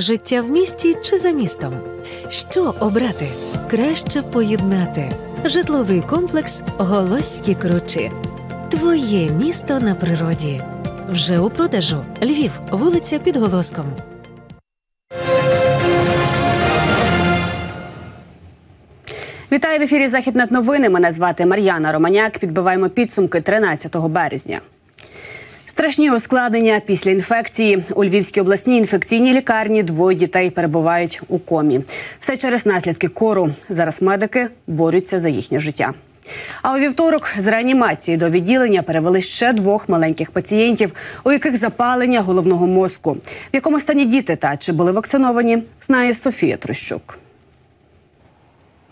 Життя в місті чи за містом? Що обрати? Краще поєднати. Житловий комплекс Голоські Кручі. Твоє місто на природі. Вже у продажу. Львів, вулиця під Голоском. Вітаю в ефірі Західнет новини. Мене звати Мар'яна Романяк. Підбиваємо підсумки 13 березня. Страшні ускладнення після інфекції у Львівській обласній інфекційній лікарні двоє дітей перебувають у комі. Все через наслідки кору. Зараз медики борються за їхнє життя. А у вівторок з реанімації до відділення перевели ще двох маленьких пацієнтів, у яких запалення головного мозку. В якому стані діти та чи були вакциновані, знає Софія Трощук.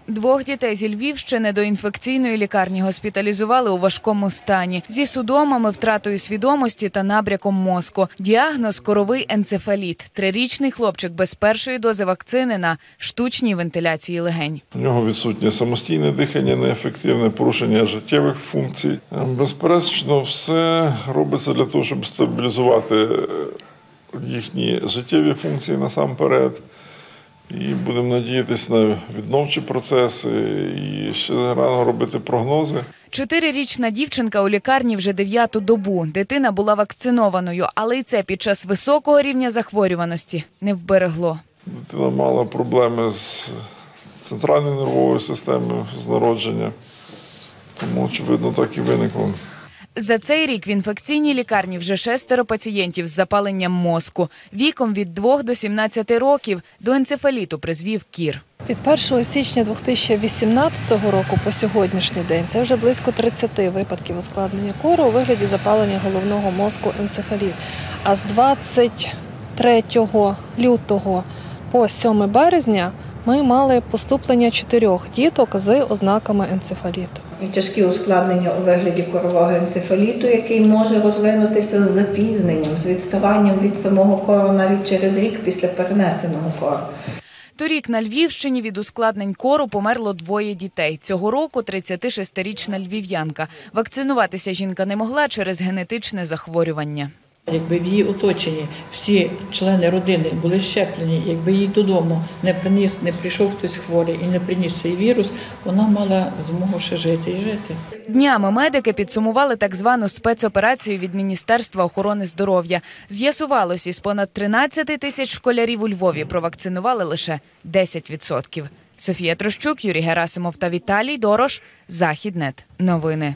Двох дітей зі Львівщини до інфекційної лікарні госпіталізували у важкому стані зі судомами, втратою свідомості та набряком мозку. Діагноз коровий енцефаліт. Трирічний хлопчик без першої дози вакцини на штучній вентиляції легень. У нього відсутнє самостійне дихання, неефективне порушення життєвих функцій. Безперечно, все робиться для того, щоб стабілізувати їхні життєві функції насамперед. І будемо надіятися на відновчі процеси і ще рано робити прогнози. Чотирирічна дівчинка у лікарні вже дев'яту добу. Дитина була вакцинованою, але й це під час високого рівня захворюваності не вберегло. Дитина мала проблеми з центральною нервовою системою з народження, тому, очевидно, так і виникло. За цей рік в інфекційній лікарні вже шестеро пацієнтів з запаленням мозку. Віком від 2 до 17 років до енцефаліту призвів кір. Від 1 січня 2018 року по сьогоднішній день це вже близько 30 випадків ускладнення кору у вигляді запалення головного мозку енцефаліт. А з 23 лютого по 7 березня ми мали поступлення чотирьох діток з ознаками енцефаліту. І тяжкі ускладнення у вигляді корового енцефаліту, який може розвинутися з запізненням, з відставанням від самого кору навіть через рік після перенесеного кору. Торік на Львівщині від ускладнень кору померло двоє дітей. Цього року 36-річна львів'янка. Вакцинуватися жінка не могла через генетичне захворювання. Якби в її оточенні всі члени родини були щеплені, якби їй додому не приніс, не прийшов хтось хворий і не приніс цей вірус, вона мала змогу ще жити і жити. Днями медики підсумували так звану спецоперацію від Міністерства охорони здоров'я. З'ясувалось, із понад 13 тисяч школярів у Львові провакцинували лише 10%. Софія Трощук, Юрій Герасимов та Віталій Дорош. Західнет. Новини.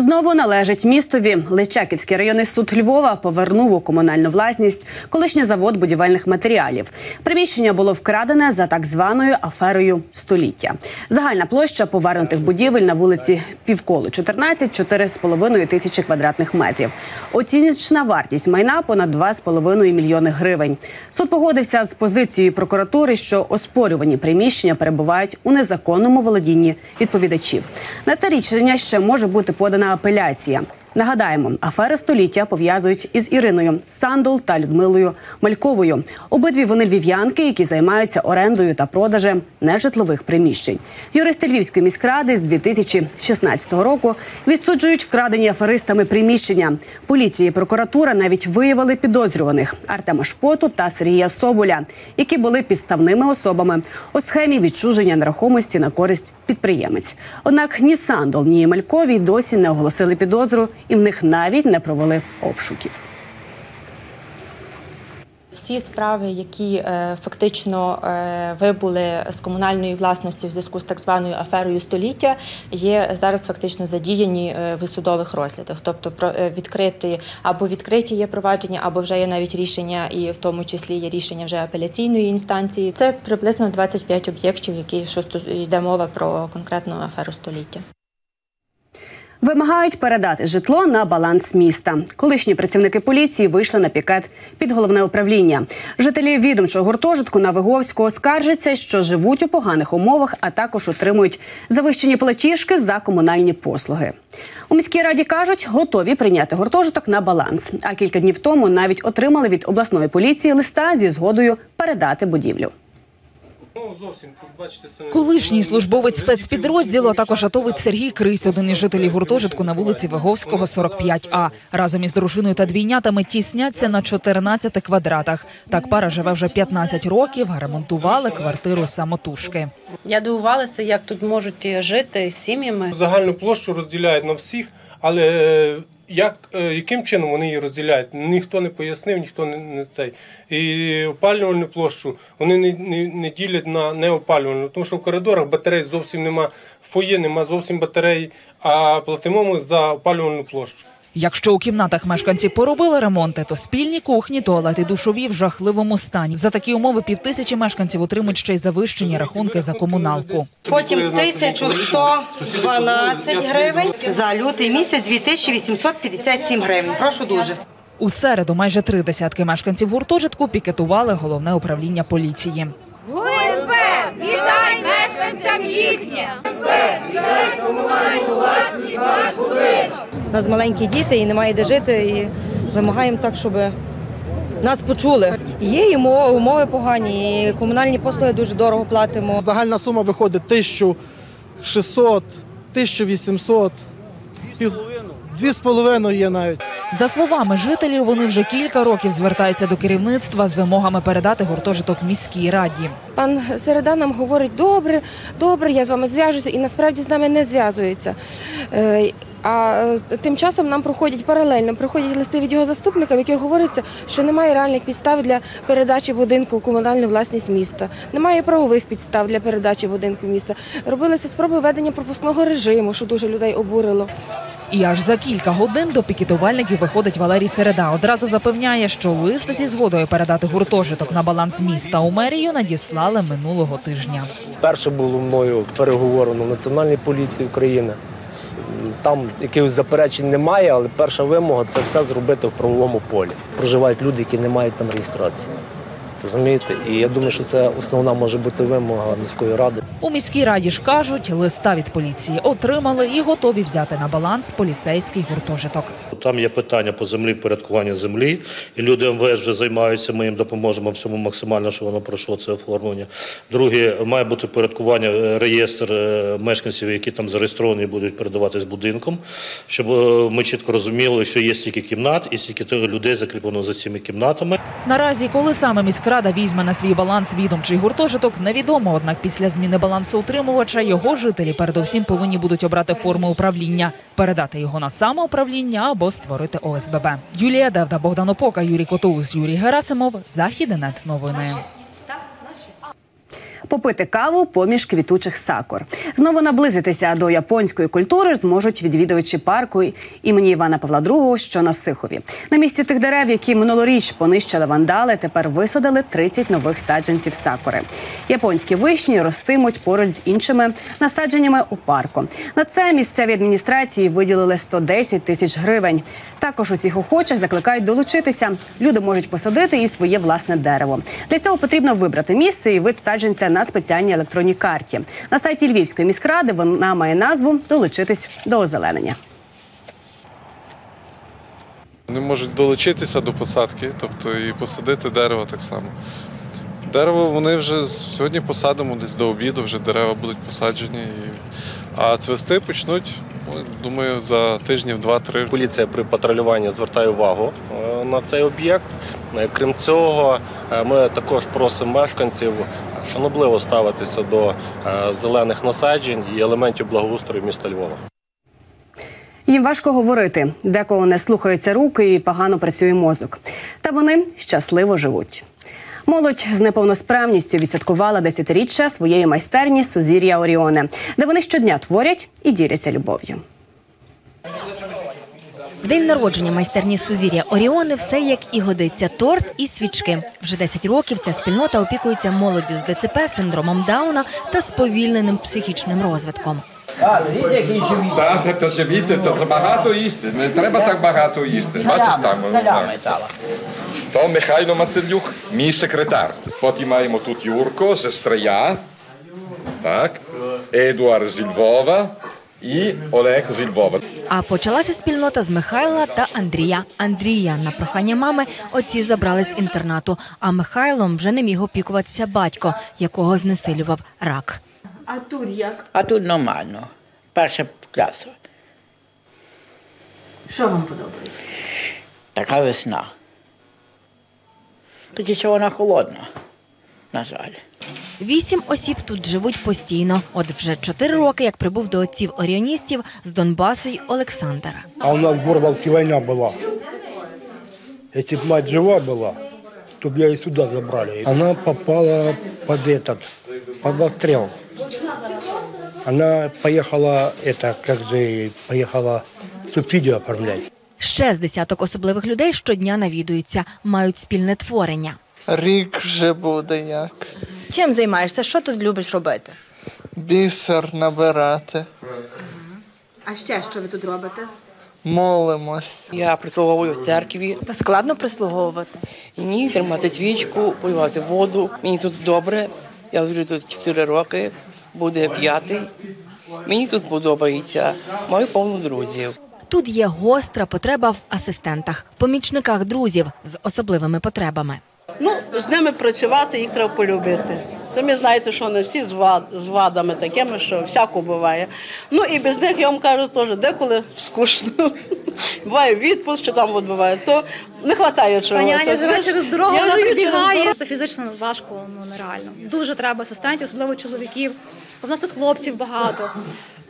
Знову належить містові. Личаківський районний суд Львова повернув у комунальну власність колишній завод будівельних матеріалів. Приміщення було вкрадене за так званою аферою століття. Загальна площа повернутих будівель на вулиці Півколу 14 – 4,5 тисячі квадратних метрів. Оціночна вартість майна понад 2,5 мільйони гривень. Суд погодився з позицією прокуратури, що оспорювані приміщення перебувають у незаконному володінні відповідачів. На це рішення ще може бути подана апеляція. Нагадаємо, афери століття пов'язують із Іриною Сандул та Людмилою Мальковою. Обидві вони львів'янки, які займаються орендою та продажем нежитлових приміщень. Юристи Львівської міськради з 2016 року відсуджують вкрадені аферистами приміщення. Поліція і прокуратура навіть виявили підозрюваних Артема Шпоту та Сергія Соболя, які були підставними особами у схемі відчуження нерухомості на користь підприємець. Однак ні Сандол, ні Мальковій досі не оголосили підозру і в них навіть не провели обшуків. Всі справи, які е, фактично е, вибули з комунальної власності в зв'язку з так званою аферою століття, є зараз фактично задіяні е, в судових розглядах. Тобто про е, відкриті або відкриті є провадження, або вже є навіть рішення, і в тому числі є рішення вже апеляційної інстанції. Це приблизно 25 об'єктів, які що йде мова про конкретну аферу століття. Вимагають передати житло на баланс міста. Колишні працівники поліції вийшли на пікет під головне управління. Жителі відомчого гуртожитку на Виговського скаржаться, що живуть у поганих умовах, а також отримують завищені платіжки за комунальні послуги. У міській раді кажуть, готові прийняти гуртожиток на баланс. А кілька днів тому навіть отримали від обласної поліції листа зі згодою передати будівлю. Колишній службовець спецпідрозділу, а також атовець Сергій Крись, один із жителів гуртожитку на вулиці Виговського, 45А. Разом із дружиною та двійнятами тісняться на 14 квадратах. Так пара живе вже 15 років, ремонтували квартиру самотужки. Я дивувалася, як тут можуть жити з сім'ями. Загальну площу розділяють на всіх, але е, як, е, яким чином вони її розділяють, ніхто не пояснив, ніхто не, не цей. І опалювальну площу вони не, не, не ділять на неопалювальну, тому що в коридорах батарей зовсім нема, в фоє нема зовсім батарей, а платимо ми за опалювальну площу. Якщо у кімнатах мешканці поробили ремонти, то спільні кухні, туалети, душові в жахливому стані. За такі умови півтисячі мешканців отримують ще й завищені рахунки за комуналку. Потім 1112 гривень. За лютий місяць 2857 гривень. Прошу дуже. У середу майже три десятки мешканців гуртожитку пікетували головне управління поліції. ГУНП! Віддай мешканцям їхнє! У нас маленькі діти і немає де жити. І вимагаємо так, щоб нас почули. Є і умови, умови погані, і комунальні послуги дуже дорого платимо. Загальна сума виходить 1600, 1800, пів, дві з половиною є навіть. За словами жителів, вони вже кілька років звертаються до керівництва з вимогами передати гуртожиток міській раді. Пан Середа нам говорить, добре, добре, я з вами зв'яжуся, і насправді з нами не зв'язується. А е, тим часом нам проходять паралельно, проходять листи від його заступника, в яких говориться, що немає реальних підстав для передачі будинку у комунальну власність міста, немає правових підстав для передачі будинку міста. Робилися спроби введення пропускного режиму, що дуже людей обурило. І аж за кілька годин до пікетувальників виходить Валерій Середа. Одразу запевняє, що лист зі згодою передати гуртожиток на баланс міста у мерію надіслали минулого тижня. Перше було мною переговорено в Національній поліції України. Там якихось заперечень немає, але перша вимога це все зробити в правовому полі. Проживають люди, які не мають там реєстрації. Розумієте? І я думаю, що це основна може бути вимога міської ради. У міській раді ж кажуть, листа від поліції отримали і готові взяти на баланс поліцейський гуртожиток. Там є питання по землі, впорядкування землі, і люди МВС вже займаються. Ми їм допоможемо всьому максимально, щоб воно пройшло це оформлення. Друге, має бути впорядкування е, реєстр е, мешканців, які там зареєстровані, будуть передаватись будинком, щоб е, ми чітко розуміли, що є стільки кімнат і стільки людей закріплено за цими кімнатами. Наразі, коли саме міськрада візьме на свій баланс відомчий гуртожиток, невідомо. Однак після зміни балансу утримувача його жителі передовсім повинні будуть обрати форму управління, передати його на самоуправління або створити ОСББ. Юлія Девда, Богдан Опока, Юрій Котоус, Юрій Герасимов. Західенет новини. Попити каву поміж квітучих сакур. Знову наблизитися до японської культури зможуть відвідувачі парку імені Івана Павла II, що на Сихові. На місці тих дерев, які минулоріч понищили вандали, тепер висадили 30 нових саджанців сакури. Японські вишні ростимуть поруч з іншими насадженнями у парку. На це місцеві адміністрації виділили 110 тисяч гривень. Також усіх охочих закликають долучитися. Люди можуть посадити і своє власне дерево. Для цього потрібно вибрати місце і вид саджанця на спеціальній електронній карті. На сайті Львівської міськради вона має назву Долучитись до озеленення. Вони можуть долучитися до посадки, тобто і посадити дерево так само. Дерево вони вже сьогодні посадимо, десь до обіду вже дерева будуть посаджені. І... А цвести почнуть, ну, думаю, за тижнів два-три. Поліція при патрулюванні звертає увагу е, на цей об'єкт. Е, Крім цього, е, ми також просимо мешканців шанобливо ставитися до зелених насаджень і елементів благоустрою міста Львова. Їм важко говорити, декого не слухаються руки і погано працює мозок. Та вони щасливо живуть. Молодь з неповносправністю відсвяткувала десятиріччя своєї майстерні Сузір'я Оріоне, де вони щодня творять і діляться любов'ю. В день народження майстерні Сузір'я Оріони все як і годиться торт і свічки. Вже 10 років ця спільнота опікується молоддю з ДЦП, синдромом Дауна та сповільненим психічним розвитком. Так, це, це живіти, це багато їсти. Не треба так багато їсти. Бачиш там. То Михайло Масилюк, мій секретар. Потім маємо тут Юрко з Стрия, так, Едуард зі Львова і Олег зі Львова. А почалася спільнота з Михайла та Андрія. Андрія на прохання мами отці забрали з інтернату. А Михайлом вже не міг опікуватися батько, якого знесилював рак. А тут як? А тут нормально. Перша класа. Що вам подобається? Така весна Тільки що вона холодна, на жаль. Вісім осіб тут живуть постійно. От вже чотири роки, як прибув до отців оріоністів з Донбасу й Олександра. А у нас в Горловке война была. Если бы мать жива была, то б я и сюда забрали. Она попала под этот, под обстрел. Она поехала, это, как же, поехала субсидию оформлять. Ще з десяток особливих людей щодня навідуються, мають спільне творення. Рік вже буде як. Чим займаєшся? Що тут любиш робити? Бісер набирати. А ще що ви тут робите? Молимось. Я прислуговую в церкві. То складно прислуговувати. Ні, тримати свічку, поливати воду. Мені тут добре. Я вже тут 4 роки, буде п'ятий. Мені тут подобається. Маю повно друзів. Тут є гостра потреба в асистентах, помічниках друзів з особливими потребами. Ну, з ними працювати їх треба полюбити. Самі знаєте, що вони всі з вадами такими, що всяко буває. Ну і без них я вам кажу теж, деколи скучно. Буває відпуск, чи там от буває, то не вистачає чогось. Пані Аня живе через дорогу, Я вона прибігає. Це фізично важко, ну нереально. Дуже треба асистентів, особливо чоловіків. У нас тут хлопців багато.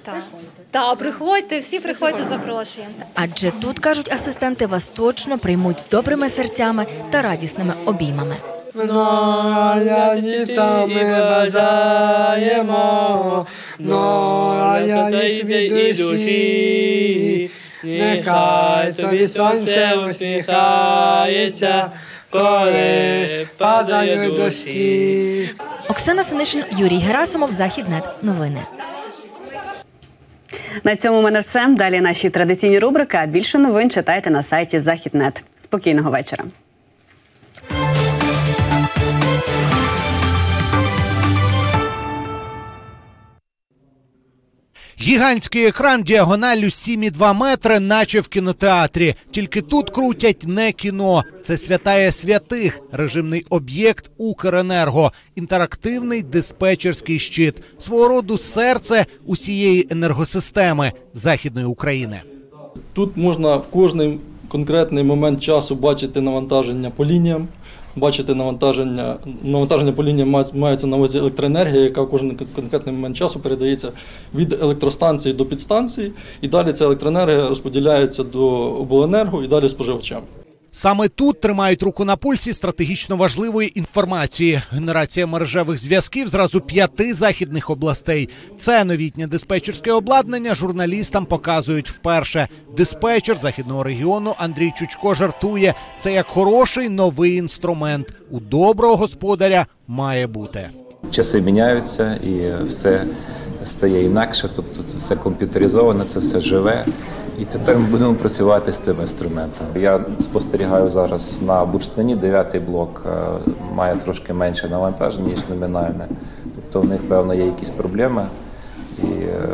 Так, та приходьте, всі приходьте, запрошуємо. Адже тут кажуть асистенти вас точно приймуть з добрими серцями та радісними обіймами. Ми бажаємо, від душі, нехай тобі сонце усміхається, коли падають дощі. Оксана Синишин, Юрій Герасимов, Західнет. Новини. На цьому у мене все. Далі наші традиційні рубрики. А більше новин читайте на сайті Західнет. Спокійного вечора. Гігантський екран діагоналлю 7,2 метри, наче в кінотеатрі. Тільки тут крутять не кіно. Це святає святих, режимний об'єкт Укренерго, інтерактивний диспетчерський щит, свого роду серце усієї енергосистеми Західної України. Тут можна в кожний конкретний момент часу бачити навантаження по лініям, бачити навантаження. Навантаження по лінії має- мається на увазі електроенергія, яка в кожен конкретний момент часу передається від електростанції до підстанції, і далі ця електроенергія розподіляється до обленерго і далі споживачам. Саме тут тримають руку на пульсі стратегічно важливої інформації. Генерація мережевих зв'язків зразу п'яти західних областей. Це новітнє диспетчерське обладнання журналістам показують вперше. Диспетчер західного регіону Андрій Чучко жартує. Це як хороший новий інструмент. У доброго господаря має бути. Часи міняються і все стає інакше, тобто це все комп'ютеризоване, це все живе. І тепер ми будемо працювати з тим інструментом. Я спостерігаю зараз на бурштині, дев'ятий блок е, має трошки менше навантаження, ніж номінальне. Тобто в них, певно, є якісь проблеми, і е,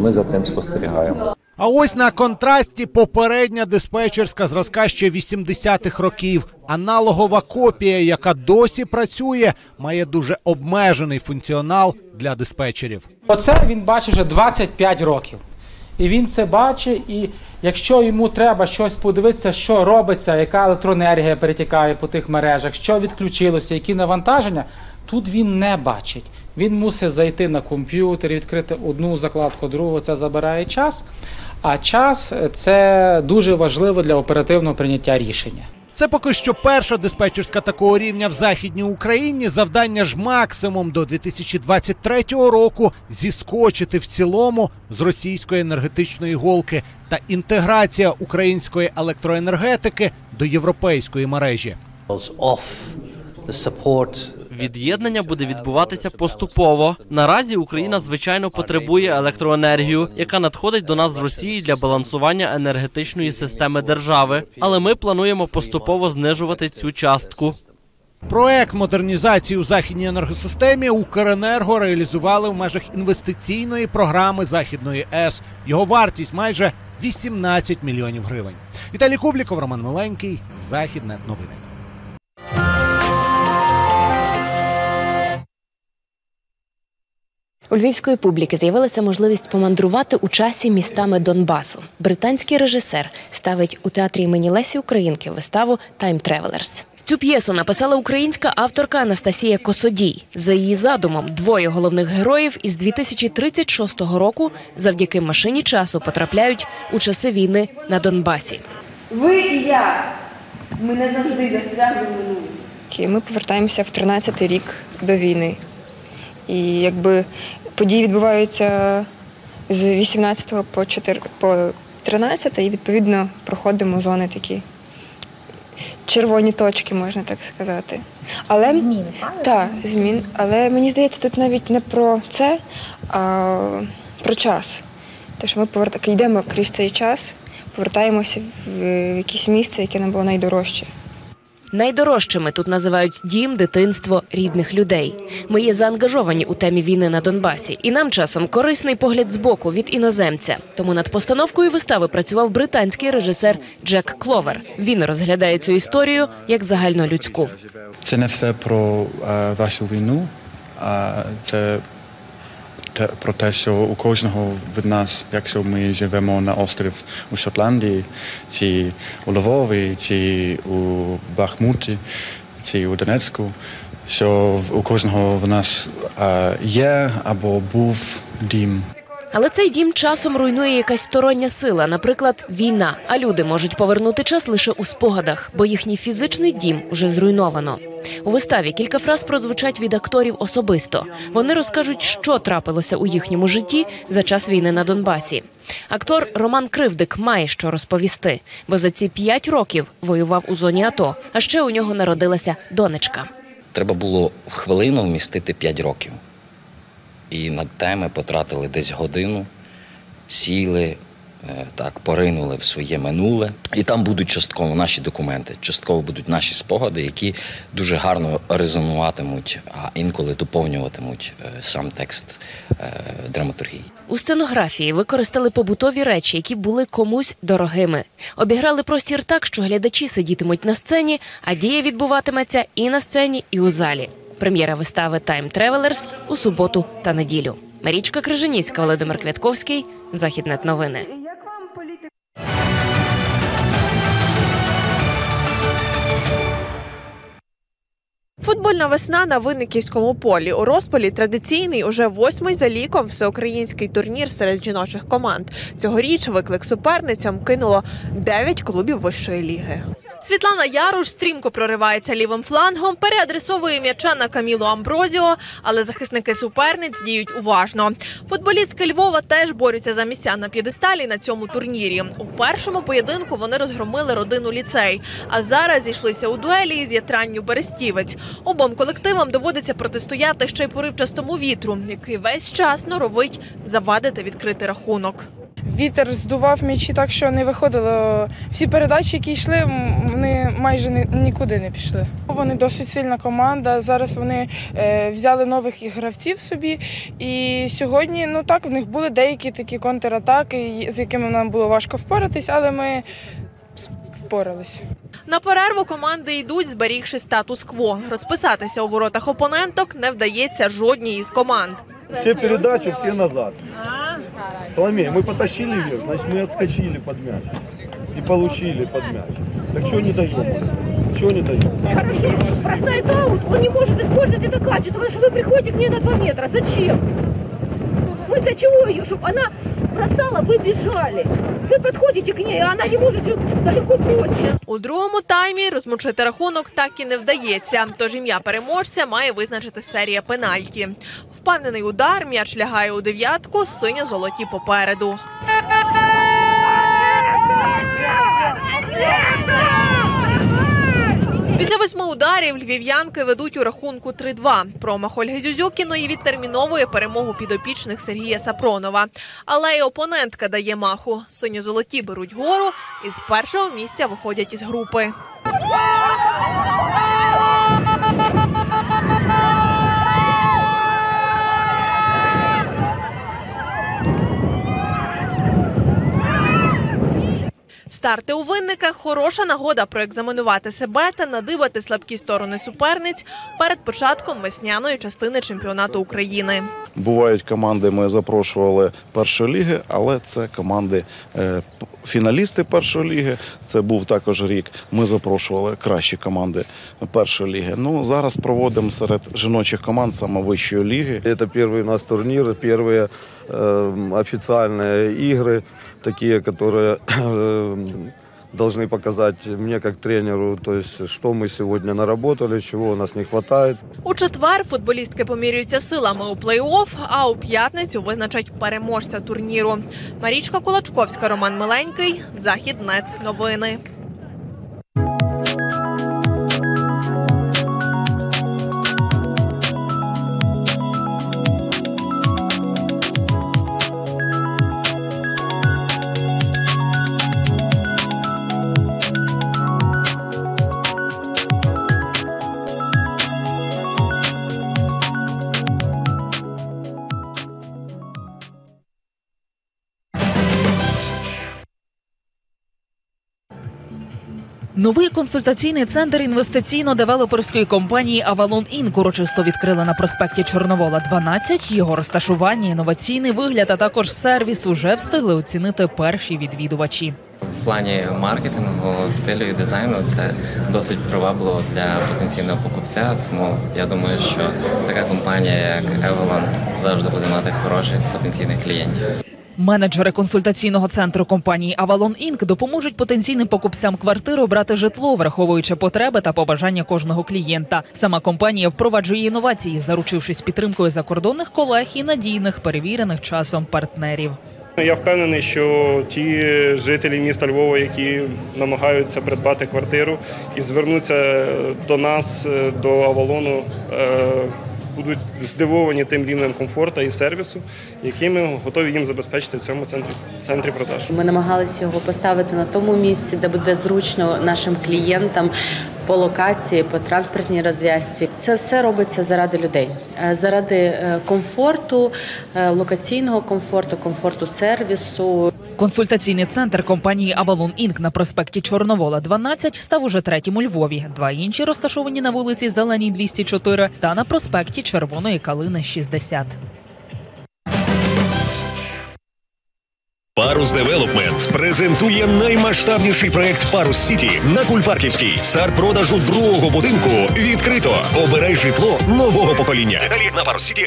ми за тим спостерігаємо. А ось на контрасті попередня диспетчерська зразка ще 80-х років. Аналогова копія, яка досі працює, має дуже обмежений функціонал для диспетчерів. Оце він бачить вже 25 років. І він це бачить, і якщо йому треба щось подивитися, що робиться, яка електроенергія перетікає по тих мережах, що відключилося, які навантаження, тут він не бачить. Він мусить зайти на комп'ютер, відкрити одну закладку, другу, це забирає час. А час це дуже важливо для оперативного прийняття рішення. Це поки що перша диспетчерська такого рівня в західній Україні. Завдання ж максимум до 2023 року зіскочити в цілому з російської енергетичної голки та інтеграція української електроенергетики до європейської мережі. Від'єднання буде відбуватися поступово. Наразі Україна звичайно потребує електроенергію, яка надходить до нас з Росії для балансування енергетичної системи держави. Але ми плануємо поступово знижувати цю частку. Проект модернізації у західній енергосистемі Укренерго реалізували в межах інвестиційної програми Західної ЕС. Його вартість майже 18 мільйонів гривень. Віталій Кубліков, Роман Миленький, Західне новини. У львівської публіки з'явилася можливість помандрувати у часі містами Донбасу. Британський режисер ставить у театрі імені Лесі Українки виставу «Time Travelers». Цю п'єсу написала українська авторка Анастасія Косодій. За її задумом, двоє головних героїв із 2036 року завдяки машині часу потрапляють у часи війни на Донбасі. Ви і я. Ми не завжди застрягли в минулому. Ми повертаємося в 13-й рік до війни. І якби події відбуваються з 18 по 4, по 13, і відповідно проходимо зони такі червоні точки, можна так сказати. Але зміни, так, змін. Але мені здається, тут навіть не про це, а про час. Те, що ми поверта... йдемо крізь цей час, повертаємося в якесь місце, яке нам було найдорожче. Найдорожчими тут називають дім, дитинство, рідних людей. Ми є заангажовані у темі війни на Донбасі, і нам часом корисний погляд збоку від іноземця. Тому над постановкою вистави працював британський режисер Джек Кловер. Він розглядає цю історію як загальнолюдську. Це не все про е, вашу війну, а це те, про те, що у кожного від нас, якщо ми живемо на острів у Шотландії, чи у Львові, чи у Бахмуті, чи у Донецьку, що у кожного в нас е, є або був дім. Але цей дім часом руйнує якась стороння сила, наприклад, війна. А люди можуть повернути час лише у спогадах, бо їхній фізичний дім уже зруйновано. У виставі кілька фраз прозвучать від акторів особисто. Вони розкажуть, що трапилося у їхньому житті за час війни на Донбасі. Актор Роман Кривдик має що розповісти, бо за ці п'ять років воював у зоні АТО. А ще у нього народилася донечка. Треба було в хвилину вмістити 5 років. І над теми потратили десь годину, сіли, е, так, поринули в своє минуле. І там будуть частково наші документи, частково будуть наші спогади, які дуже гарно резонуватимуть, а інколи доповнюватимуть е, сам текст е, драматургії. У сценографії використали побутові речі, які були комусь дорогими. Обіграли простір так, що глядачі сидітимуть на сцені, а дія відбуватиметься і на сцені, і у залі. Прем'єра вистави «Time Travelers» у суботу та неділю. Марічка Крижанівська, Володимир Квятковський, Західнет новини. Футбольна весна на Винниківському полі у розпалі традиційний уже восьмий за ліком всеукраїнський турнір серед жіночих команд. Цьогоріч виклик суперницям кинуло дев'ять клубів вищої ліги. Світлана Яруш стрімко проривається лівим флангом, переадресовує м'яча на Камілу Амброзіо, але захисники суперниць діють уважно. Футболістки Львова теж борються за місця на п'єдесталі на цьому турнірі. У першому поєдинку вони розгромили родину ліцей, а зараз зійшлися у дуелі із Ятранню Берестівець. Обом колективам доводиться протистояти ще й поривчастому вітру, який весь час норовить завадити відкрити рахунок. Вітер здував м'ячі так, що не виходило. Всі передачі, які йшли, вони майже ні- нікуди не пішли. Вони досить сильна команда. Зараз вони е, взяли нових гравців собі. І сьогодні, ну так, в них були деякі такі контратаки, з якими нам було важко впоратись, але ми впорались. На перерву команди йдуть, зберігши статус-кво. Розписатися у воротах опоненток не вдається жодній із команд. Все передачи, все назад. Соломея, мы потащили ее, значит мы отскочили под мяч. И получили под мяч. Так что не даем? Чего не даем? Хорошо, бросает аут, он не может использовать это качество, потому что вы приходите к ней на 2 метра. Зачем? Мы для чего ее? Чтобы она бросала, вы бежали. Вы подходите к ней, а она не может же далеко бросить. У другому таймі розмочити рахунок так і не вдається. Тож ім'я переможця має визначити серія пенальті. Впевнений удар, м'яч лягає у дев'ятку, синьо-золоті попереду. Після восьми ударів львів'янки ведуть у рахунку 3-2. Промах Ольги Зюзюкіної відтерміновує перемогу підопічних Сергія Сапронова. Але й опонентка дає маху. Синьо-золоті беруть гору і з першого місця виходять із групи. Старти у винниках хороша нагода проекзаменувати себе та надибати слабкі сторони суперниць перед початком весняної частини чемпіонату України. Бувають команди, ми запрошували першої ліги, але це команди е, фіналісти першої ліги. Це був також рік. Ми запрошували кращі команди першої ліги. Ну зараз проводимо серед жіночих команд саме вищої ліги. Это первый у нас турнир, первые э, официальные игры, такие, которые э, должны показать мне как тренеру, то есть что мы сегодня наработали, чего у нас не хватает. У четвер футболістки помірюються силами у плей-офф, а у п'ятницю визначать переможця турніру. Марічка Кулачковська, Роман Миленький, Західнет. Новини. Новий консультаційний центр інвестиційно-девелоперської компанії Авалон Інк урочисто відкрили на проспекті Чорновола 12. Його розташування, інноваційний вигляд, а також сервіс уже встигли оцінити перші відвідувачі. В плані маркетингу, стилю і дизайну це досить привабливо для потенційного покупця. Тому я думаю, що така компанія, як Evolon, завжди буде мати хороших потенційних клієнтів. Менеджери консультаційного центру компанії Avalon Інк допоможуть потенційним покупцям квартири обрати житло, враховуючи потреби та побажання кожного клієнта. Сама компанія впроваджує інновації, заручившись підтримкою закордонних колег і надійних перевірених часом партнерів. Я впевнений, що ті жителі міста Львова, які намагаються придбати квартиру і звернуться до нас, е, до Авалону, е, будуть здивовані тим рівнем комфорту і сервісу, який ми готові їм забезпечити в цьому центрі, центрі продаж. Ми намагалися його поставити на тому місці, де буде зручно нашим клієнтам по локації, по транспортній розв'язці. Це все робиться заради людей, е, заради е, комфорту, е, локаційного комфорту, комфорту сервісу. Консультаційний центр компанії Avalon Інк на проспекті Чорновола 12 став уже третім у Львові. Два інші розташовані на вулиці Зеленій 204 та на проспекті Червоної Калини 60. Парус Девелопмент презентує наймасштабніший проект Парус Сіті на Кульпарківській. Старт продажу другого будинку відкрито. Обирай житло нового покоління. Деталі на Парус Сіті.